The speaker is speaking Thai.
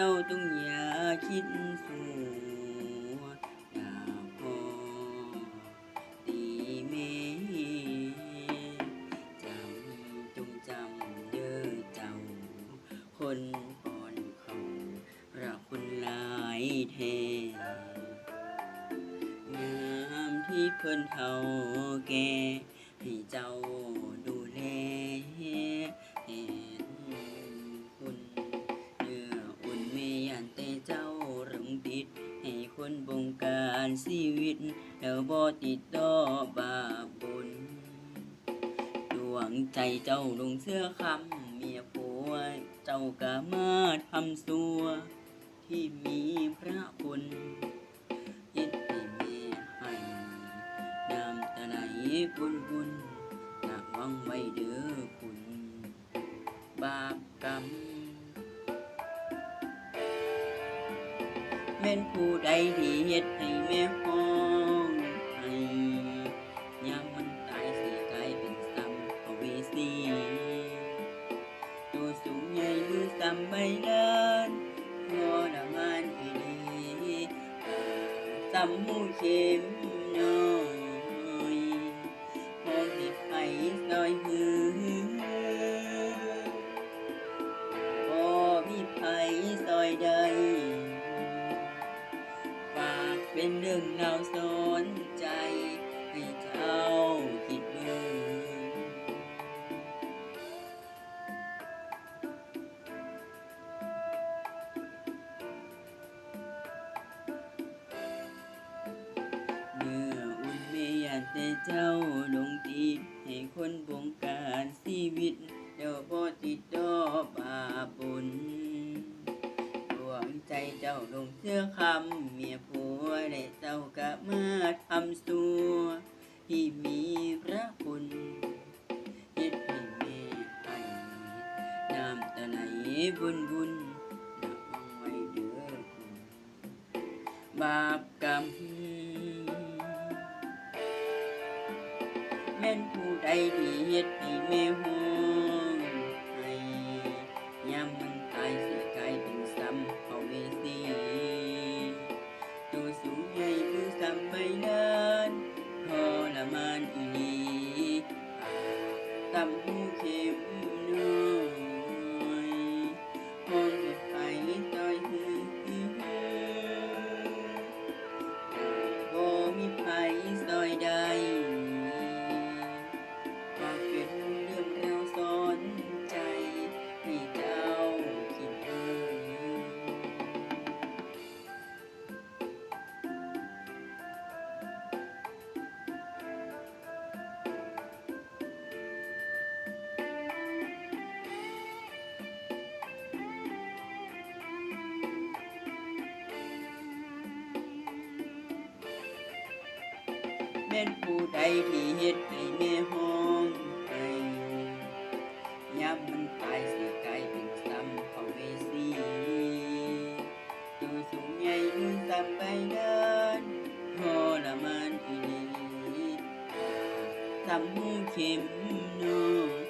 เจ้าต้องอย่าคิดสูอย่าพอตีเมจำจงจำเด้อเจ้า คนก่อนเขารักคนหลายเทงามที่เพิ่นเฒ่าแก่ให้เจ้าดูแลารชีวิต แล้วบ่ติดต่อบาปบุญดวงใจเจ้าลงเสื้อคำเมียผัวเจ้าก็มาทำสัว ที่มีพระคุณเฮ็ดให้แม่ให้น้ำตาไหลบุญบุญระวังไว้เด้อคุณ บาปกรรม แม่นผู้ใดที่เฮ็ดให้แม่ห้องให้ยามมันตายสิกลายเป็นซ้ำเอาเวสีตัวสูงใหญ่มือซ้ำใบลานพอละมานอีดีซ้ำหมูเข็มน้อยพอเฮ็ดให้ซอยหือพอมีไผซอยใด เป็นเรื่องราวสนใจ ให้เจ้าคิดเบิ่งเมื่ออุ่นเมียนแต่เจ้าลงติดให้คนบงการ จ้าก็มาทำสัวที่มีพระคุณเฮ็ดให้แม่ให้น้ำตาไหลบุญบุญระวังไว้เด้อคุณบาปกรรมแม่นผู้ใดที่เฮ็ดให้แม่ห่วำทิมน้อ เป็นผู้ใดที่เฮ็ดให้แม่ห้องให้ยามมันตายสิกลายเป็นซ้ำเขาเวสีตัวสูงใหญ่มือซ้ำไปเดินทรมานอีนีซ้ำมูเข็มน้อย